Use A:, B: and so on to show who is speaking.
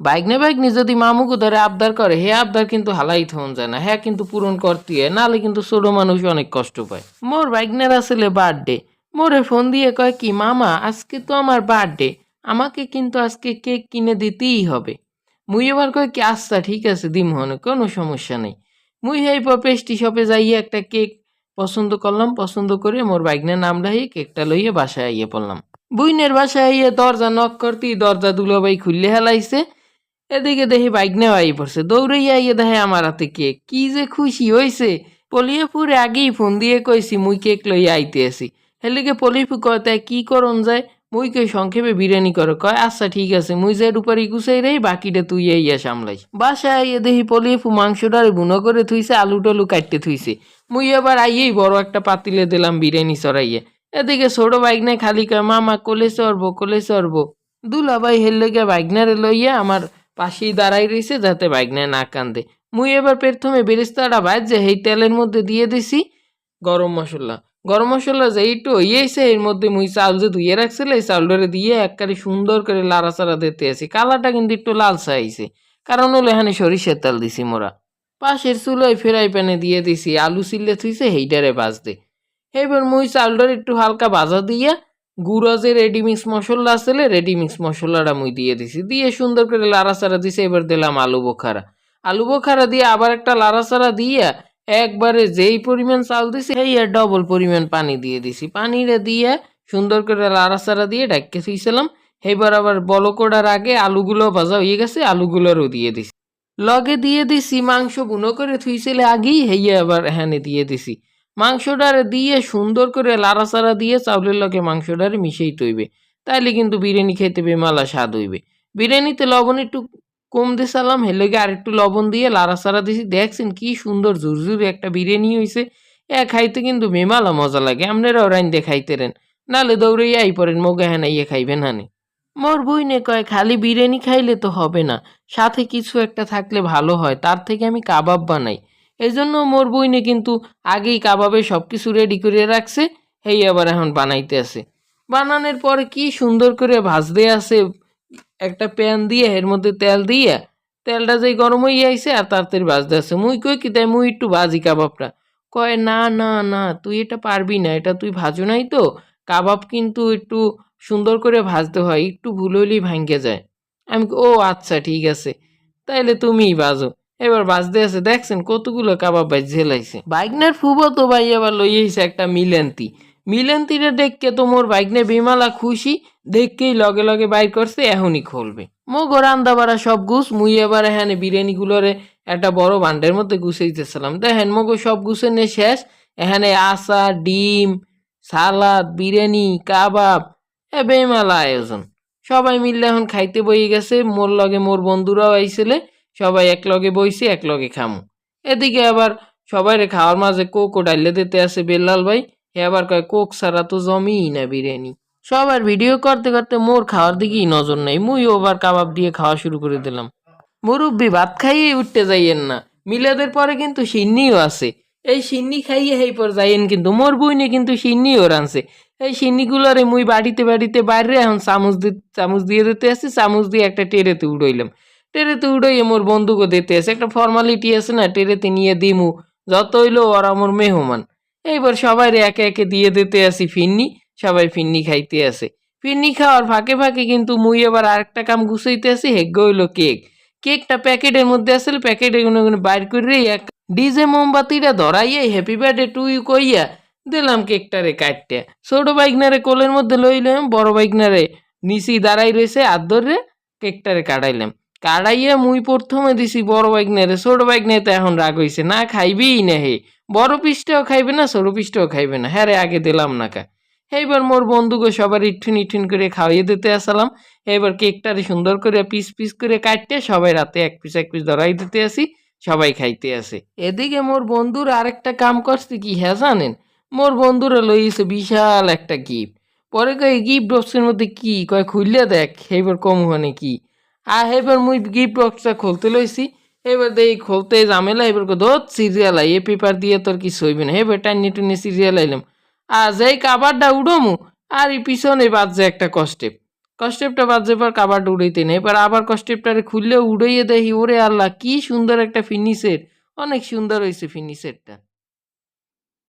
A: বাইকনে বাইকনি যদি মামুকু ধরে আবদার করে, হে আবদার কিন্তু হালাই থন যায় না। হ্যাঁ কিন্তু পূরণ করতে হয়। নাহলে কিন্তু ছোট মানুষ অনেক কষ্ট পায়। মোর বাইকনের আসলে বার্থডে। মোরে ফোন দিয়ে কয় কি, মামা, আজকে তো আমার বার্থডে। আমাকে কিন্তু আজকে কেক কিনে দিতেই হবে। মুই এবার কয় কি আচ্ছা ঠিক আছে, দিম হনে, কোনো সমস্যা নেই। মুই এই পেস্টি শপে যাইয়ে একটা কেক পছন্দ করলাম। পছন্দ করে মোর বাইকনের নাম রাখিয়ে কেকটা লইয়ে বাসায় আইয়ে পড়লাম। বুইনের বাসায় আইয়ে দরজা নক করতেই দরজা দুলাবাই খুললে হেলাইছে। এদিকে দেখি বাইক নেওয়া আই পড়ছে। দৌড়াইয়া আইয়ে দেখে আমার হাতে কেক। কি যে খুশি হইছে। পলিয়াপুরে আগেই ফোন দিয়ে কইছি, মুই কেক লইয়া আইতে আসি হেলিকে পলিপু কয় তাই কি করন যায়? মুই কই সংক্ষেপে বিরিয়ানি করে। কয় আচ্ছা ঠিক আছে। মুই যে উপরে গুছাই রেই, বাকিটা তুই ইয়া সামলাইস বাসায় আইয়ে দেখি পলিপু মাংসটারে বুনো করে থুইছে আলু টালু কাটতে থুইছে। মুই এবার আইয়েই বড় একটা পাতিলে দিলাম বিরিয়ানি চড়াইয়ে। এদিকে ছোট বাইক নাই খালি কয়, মামা, কোলে চড়বো কোলে চড়বো। দুলাভাই হেললে গিয়ে বাইকনারে লইয়া আমার পাশেই দাঁড়াই রইছে যাতে বাইকনায় না কান্দে। মুই এবার প্রথমে বেরেস্তাটা ভাজছে এই তেলের মধ্যে দিয়ে দিছি গরম মশলা। গরম মশলা যে একটু হইয়েছে এর মধ্যে মুই চাল যে ধুয়ে রাখছিল এই চাউলটারে দিয়ে একবারে সুন্দর করে লাড়াচাড়া দিতে আছি। কালারটা কিন্তু একটু লালসা আইছে, কারণ হলো এখানে সরিষার তেল দিছি মোরা। পাশের চুলোয় ফেরাই প্যানে দিয়ে দিছি, আলু সিলে থুইছে হেইটারে বাজতে। এবার মুই চাউলটার একটু হালকা বাজা দিয়া গুঁড়ো যে রেডিমিক্স মশলা আসলে রেডিমিক্স মশলাটা মুই দিয়ে দিছি। দিয়ে সুন্দর করে লাড়াচাড়া দিছে, এবার দিলাম আলু বোখারা। আলু বোখারা দিয়ে আবার একটা লাড়াচাড়া দিয়া একবারে যেই পরিমাণ চাল দিছি এই ডবল পরিমাণ পানি দিয়ে দিছি। পানিটা দিয়ে সুন্দর করে লাড়াচাড়া দিয়ে ডাক্কে থুইছিলাম। এবার আবার বলকোড়ার আগে আলুগুলো ভাজা হয়ে গেছে, আলুগুলোরও দিয়ে দিছি। লগে দিয়ে দিছি মাংস বুনো করে থুইছিলে আগেই হেইয়া আবার এখানে দিয়ে দিছি। মাংসটারে দিয়ে সুন্দর করে লাড়াচাড়া দিয়ে চাউলের লগে মাংসটারে মিশাই তৈবে। তাইলে কিন্তু বিরিয়ানি খেতে বেমালা স্বাদ হইবে। বিরিয়ানিতে লবণ একটু কম দিছিলাম হেলেগে আর একটু লবণ দিয়ে লাড়াচাড়া দিছি। দেখছেন কি সুন্দর ঝুরঝুরে একটা বিরিয়ানি হইছে। এ খাইতে কিন্তু বেমালা মজা লাগে। আপনারাও রাইন দিয়ে খাইতেরেন নালে দৌড়াইয়া আই পড়েন মোগে হ্যাঁ ইয়ে খাইবেন হানি। মোর বইনে কয়, খালি বিরিয়ানি খাইলে তো হবে না। সাথে কিছু একটা থাকলে ভালো হয়। তার থেকে আমি কাবাব বানাই। এই জন্য মোর বইনে কিন্তু আগেই কাবাবে সব কিছু রেডি করে রাখছে, হেই আবার এখন বানাইতে আছে। বানানোর পরে কি সুন্দর করে ভাজতে আছে, একটা প্যান দিয়ে, এর মধ্যে তেল দিয়ে, তেলটা যেই গরম হয়ে আইছে আর তাড়াতাড়ি ভাজতে আছে। মুই কই কি, তাই মুই একটু ভাজি কাবাবটা। কয়, না না না, তুই এটা পারবি না, এটা তুই ভাজো নাই তো। কাবাব কিন্তু একটু সুন্দর করে ভাজতে হয়, একটু ভুল হইলেই ভাঙ্গে যায়। আমি ও আচ্ছা ঠিক আছে। তাইলে তুমিই বাজো এবার বাজতে আছে দেখছেন কতগুলো কাবাব ভাই ঝেলাইছে। বাইকনার ফুবো তো ভাই এবার লইয়েছে একটা মিলেন্তি। মিলেন্তিটা দেখকে তো মোর বাইকনে বিমালা খুশি দেখকেই লগে লগে বাইর করছে, এখনই খুলবে। মগো রান্দা বাড়া সব গুছ মুই এবার এখানে বিরিয়ানি গুলোরে একটা বড় ভান্ডের মধ্যে গুছাইতেছিলাম। দেখেন মগো সব গুছে নে শেষ, এখানে আসা ডিম, সালাদ, বিরিয়ানি, কাবাব, এ বেমালা আয়োজন। সবাই মিললে এখন খাইতে বই গেছে, মোর লগে মোর বন্ধুরাও আইছিলে সবাই এক লগে বইছে এক লগে খামু। এদিকে আবার সবাই খাওয়ার মাঝে কোক ও ডাইলে দিতে আছে বেল্লাল ভাই হে আবার কয়, কোক ছাড়া তো জমিই না বিরিয়ানি। সবার ভিডিও করতে করতে মোর খাওয়ার দিকেই নজর নেই, মুই ওভার কাবাব দিয়ে খাওয়া শুরু করে দিলাম। মুরব্বি ভাত খাইয়ে উঠতে যাইয়েন না, মিলাদের পরে কিন্তু সিন্নিও আছে। এই সিন্নি খাইয়ে হেই পর যাইয়েন কিন্তু, মোর বইনে কিন্তু সিন্নিও রানছে এই সিন্নিগুলোরে মুই বাড়িতে বাড়িতে বাইরে এখন চামচ দি, চামচ দিয়ে দিতে আসছি, চামচ দিয়ে একটা টেরেতে উড়াইলাম। টেরেতে উড়াইয়ে মোর বন্ধুকে দিতে আছে একটা ফর্মালিটি আছে না, টেরেতে নিয়ে দিমু। যত হইল ওরা মোর মেহমান। এইবার সবাই একে একে দিয়ে দিতে আসি ফিন্নি, সবাই ফিন্নি খাইতে আসে। ফিন্নি খাওয়ার ফাঁকে ফাঁকে কিন্তু মুই এবার আরেকটা কাম গুছাইতে আসি হেগ্য হইল কেক। কেকটা প্যাকেটের মধ্যে আসলে, প্যাকেটে কোনো কোনো বাইর করে এক ডিজে মোমবাতিটা ধরাইয়ে হ্যাপি বার্থডে টু ইউ কইয়া দিলাম কেকটারে কাটতে। ছোট বাইকনারে কোলের মধ্যে লইলাম, বড় বাইকনারে নিচি দাঁড়াই রয়েছে আদরে কেকটারে কাটাইলাম। কাটাইয়া মুই প্রথমে দিছি বড় বাইকনারে ছোট বাইকনারে তো এখন রাগ হইছে, না খাইবেই না হে। বড় পিসটাও খাইবে না, ছোট পিসটাও খাইবে না। হ্যাঁ রে, আগে দিলাম না কা। এইবার মোর বন্ধুকে সবার ইঠুন ইঠুন করে খাওয়াইয়ে দিতে আসলাম। এবার কেকটারে সুন্দর করে পিস পিস করে কাটতে সবাই রাতে এক পিস এক পিস ধরাই দিতে আসি, সবাই খাইতে আসে। এদিকে মোর বন্ধুর আরেকটা কাম করছে কি হ্যাঁ জানেন? মোর বন্ধুরা লইছে বিশাল একটা গিফট। পরে কয় গিফট বক্সের মধ্যে কি? কয় খুললে দেখ, এইবার কম মানে কি? আর এবার মুই গিফট বক্সটা খুলতে লইছি? এবার দেখি খুলতে ঝামেলা, এবার দোত সিরিয়াল আই, এ পেপার দিয়ে তোর কি হইবে না। এবার টাইনি টুনি সিরিয়াল আইলাম। আর যেই কাবারটা উড়মু, আর এই পিছনে বাজছে একটা কষ্টে কষ্টেপটা বাজে পর কাবারটা উড়াইতে নেই। এবার আবার কষ্টেপটারে খুললে উড়াইয়ে দেখি ওরে আল্লাহ, কি সুন্দর একটা ফিনিশের অনেক সুন্দর হয়েছে ফিনিশেরটা